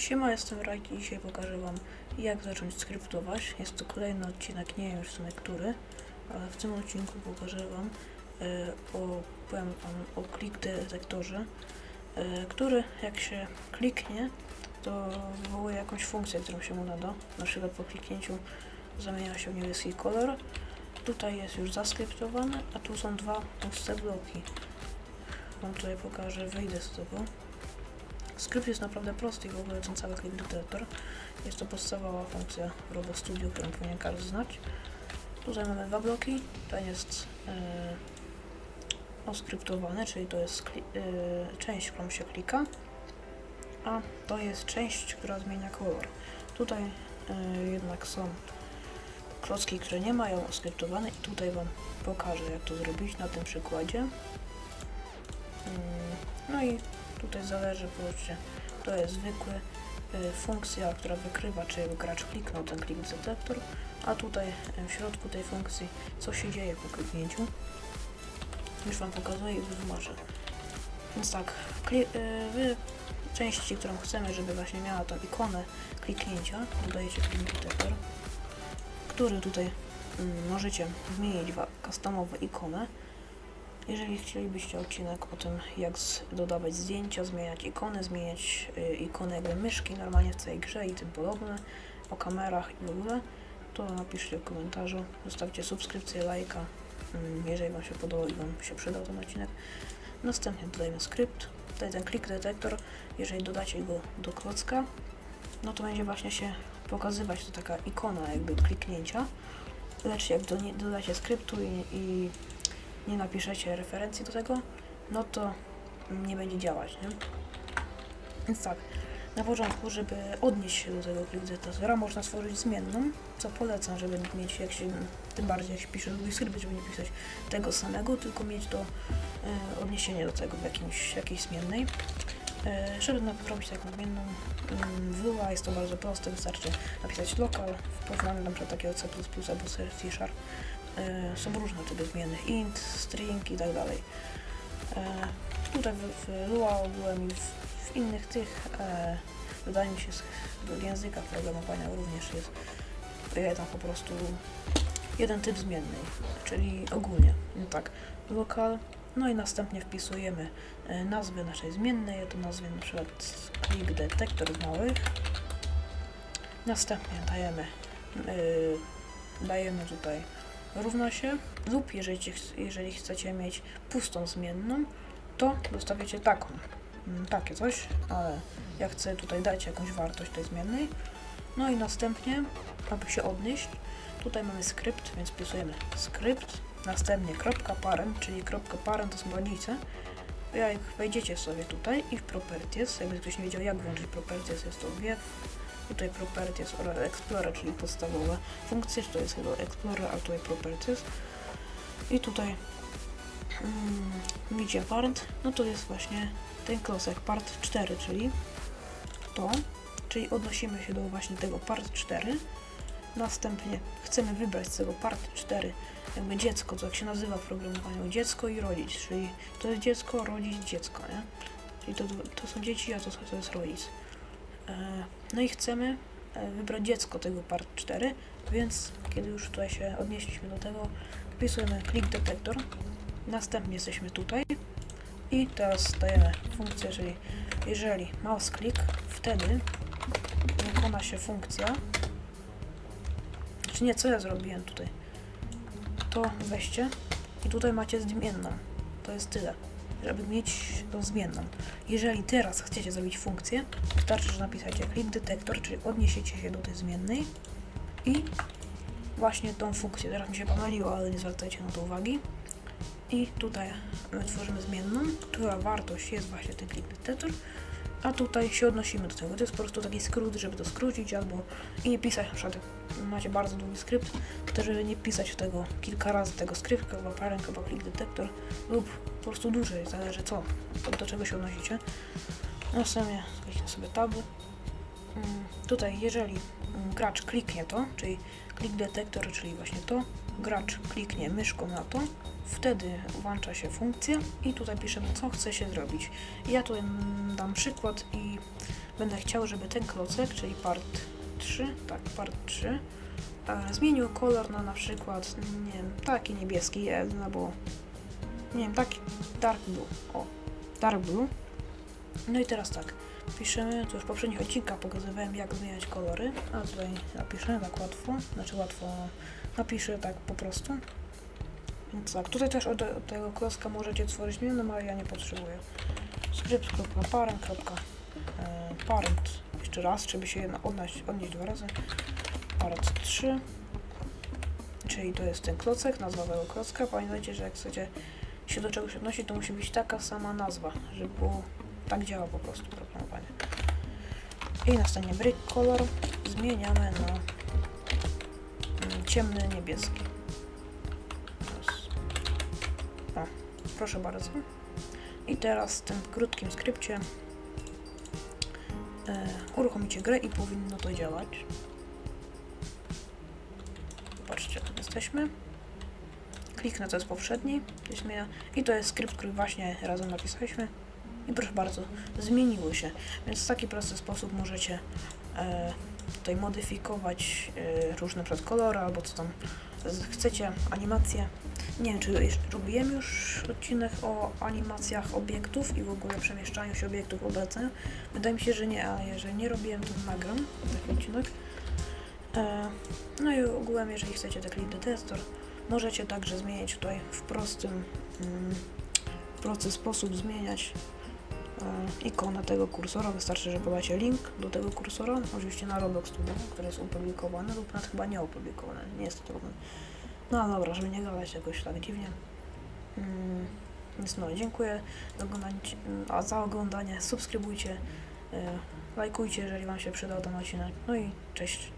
Siema, jestem Rajki i dzisiaj pokażę Wam jak zacząć skryptować. Jest to kolejny odcinek, nie wiem już w sumie który, ale w tym odcinku pokażę Wam e, o, powiem Wam o click detektorze, e, który jak się kliknie, to wywołuje jakąś funkcję, którą się mu nada. Na przykład po kliknięciu zamienia się w niebieski kolor. Tutaj jest już zaskryptowane, a tu są dwa puste bloki. Wam tutaj pokażę, wyjdę z tego. Skrypt jest naprawdę prosty i w ogóle ten cały click detector. Jest to podstawowa funkcja Robo Studio, którą powinien każdy znać. Tutaj mamy dwa bloki. Ten jest e, oskryptowany, czyli to jest e, część, którą się klika, a to jest część, która zmienia kolor. Tutaj e, jednak są klocki, które nie mają oskryptowane i tutaj Wam pokażę, jak to zrobić na tym przykładzie. Mm, No i Tutaj zależy, powiedzcie, to jest zwykły y, funkcja, która wykrywa, czy gracz kliknął ten click detektor, a tutaj y, w środku tej funkcji, co się dzieje po kliknięciu. Już Wam pokazuję i wytłumaczę. Więc tak, y, wy części, którą chcemy, żeby właśnie miała tą ikonę kliknięcia, dodajecie click detektor, który tutaj mm, możecie zmienić w customową ikonę. Jeżeli chcielibyście odcinek o tym, jak dodawać zdjęcia, zmieniać ikony, zmieniać y, ikony jakby myszki normalnie w całej grze i tym podobne, o kamerach i w ogóle, to napiszcie w komentarzu, zostawcie subskrypcję, lajka, mm, jeżeli Wam się podobał i Wam się przydał ten odcinek. Następnie dodajemy skrypt, tutaj ten click detektor, jeżeli dodacie go do klocka, no to będzie właśnie się pokazywać to taka ikona jakby kliknięcia, lecz jak do, dodacie skryptu i, i nie napiszecie referencji do tego, no to nie będzie działać, nie? Więc tak, na początku, żeby odnieść się do tego click detektora, można stworzyć zmienną, co polecam, żeby mieć, jak się, tym bardziej jak się pisze długi skrypt, żeby nie pisać tego samego, tylko mieć to e, odniesienie do tego w jakimś, jakiejś zmiennej. E, żeby na- robić taką zmienną mm, w Lua jest to bardzo proste, wystarczy napisać local w porównaniu na przykład takiego C++ albo C Sharp. E, są różne typy zmiennych, int, string i tak dalej. E, tutaj w, w Lua ogółem i w, w innych tych, e, wydaje mi się, w językach programowania również jest jeden po prostu jeden typ zmiennej, czyli ogólnie, no tak, lokal, no i następnie wpisujemy e, nazwę naszej zmiennej, ja to nazwę na przykład click detektor małych, następnie dajemy, dajemy tutaj równa się lub jeżeli, jeżeli chcecie mieć pustą zmienną, to zostawiacie taką, mm, takie coś, ale ja chcę tutaj dać jakąś wartość tej zmiennej. No i następnie, aby się odnieść, tutaj mamy skrypt, więc wpisujemy skrypt, następnie kropka parent, czyli kropka parent to są rodzice. Jak wejdziecie sobie tutaj i w properties, jakby ktoś nie wiedział jak włączyć properties, jest to wiew, tutaj properties oraz explorer, czyli podstawowe funkcje, to jest chyba explorer, a tutaj properties. I tutaj mm, widzicie part, no to jest właśnie ten klocek part 4, czyli to, czyli odnosimy się do właśnie tego part 4. Następnie chcemy wybrać z tego part 4 jakby dziecko, to jak się nazywa w programowaniu, dziecko i rodzic, czyli to jest dziecko, rodzic, dziecko, nie? Czyli to, to są dzieci, a to, to jest rodzic. No i chcemy e, wybrać dziecko tego part 4, więc kiedy już tutaj się odnieśliśmy do tego, wpisujemy click detektor, następnie jesteśmy tutaj i teraz dajemy funkcję, czyli jeżeli mouse click, wtedy wykona się funkcja, czy nie, co ja zrobiłem tutaj? To weźcie i tutaj macie zmienną, to jest tyle, żeby mieć tą zmienną. Jeżeli teraz chcecie zrobić funkcję, wystarczy, że napiszecie click detektor, czyli odniesiecie się do tej zmiennej i właśnie tą funkcję. Teraz mi się pomyliło, ale nie zwracajcie na to uwagi. I tutaj my tworzymy zmienną, która wartość jest właśnie ten click detektor, a tutaj się odnosimy do tego. To jest po prostu taki skrót, żeby to skrócić albo i nie pisać, na przykład macie bardzo długi skrypt, to żeby nie pisać tego kilka razy tego skryptka, albo parent, albo click detektor lub po prostu dłużej, zależy co, do, do czego się odnosicie. Następnie kliknę sobie tab mm, tutaj jeżeli mm, gracz kliknie to, czyli klik detektor, czyli właśnie to, gracz kliknie myszką na to, wtedy włącza się funkcja i tutaj piszemy co chce się zrobić. Ja mm, dam przykład i będę chciał, żeby ten klocek, czyli part 3, tak, part 3, e, zmienił kolor na na przykład, nie wiem, taki niebieski, e, albo nie wiem, taki dark blue, o, dark blue. No i teraz tak, piszemy, to już w poprzednich odcinkach pokazywałem jak zmieniać kolory, a tutaj napiszę tak łatwo, znaczy łatwo napiszę tak po prostu. Więc tak, tutaj też od, od tego klocka możecie tworzyć zmiany, ale ja nie potrzebuję. Script.parent. e, jeszcze raz, żeby się odnieść, odnieść dwa razy. Parent 3. Czyli to jest ten klocek, nazwa tego klocka. Pamiętajcie, że jak chcecie się do czegoś odnosić, to musi być taka sama nazwa, żeby było, tak działa po prostu programowanie. I następnie brick color zmieniamy na mm, ciemny niebieski. O, proszę bardzo. I teraz w tym krótkim skrypcie e, uruchomicie grę i powinno to działać. Patrzcie, tu jesteśmy. Kliknę to jest poprzedni, to i to jest skrypt, który właśnie razem napisaliśmy. I proszę bardzo, zmieniło się. Więc w taki prosty sposób możecie e, tutaj modyfikować e, różne przedkolory albo co tam chcecie, animacje. Nie wiem, czy robiłem już odcinek o animacjach obiektów i w ogóle przemieszczaniu się obiektów obecnie. Wydaje mi się, że nie, ale jeżeli nie robiłem, to nagram taki odcinek. E, no i ogółem, jeżeli chcecie taki detektor, możecie także zmieniać tutaj w prostym, mm, prosty sposób zmieniać e, ikonę tego kursora. Wystarczy, że podacie link do tego kursora, oczywiście na Roblox Studio, który jest opublikowany lub nawet chyba nie opublikowany, nie jest to trudne. No ale dobra, żeby nie gadać jakoś tak dziwnie. Mm, Więc no, dziękuję za oglądanie, a za oglądanie. Subskrybujcie, e, lajkujcie, jeżeli Wam się przydał ten odcinek. No i cześć.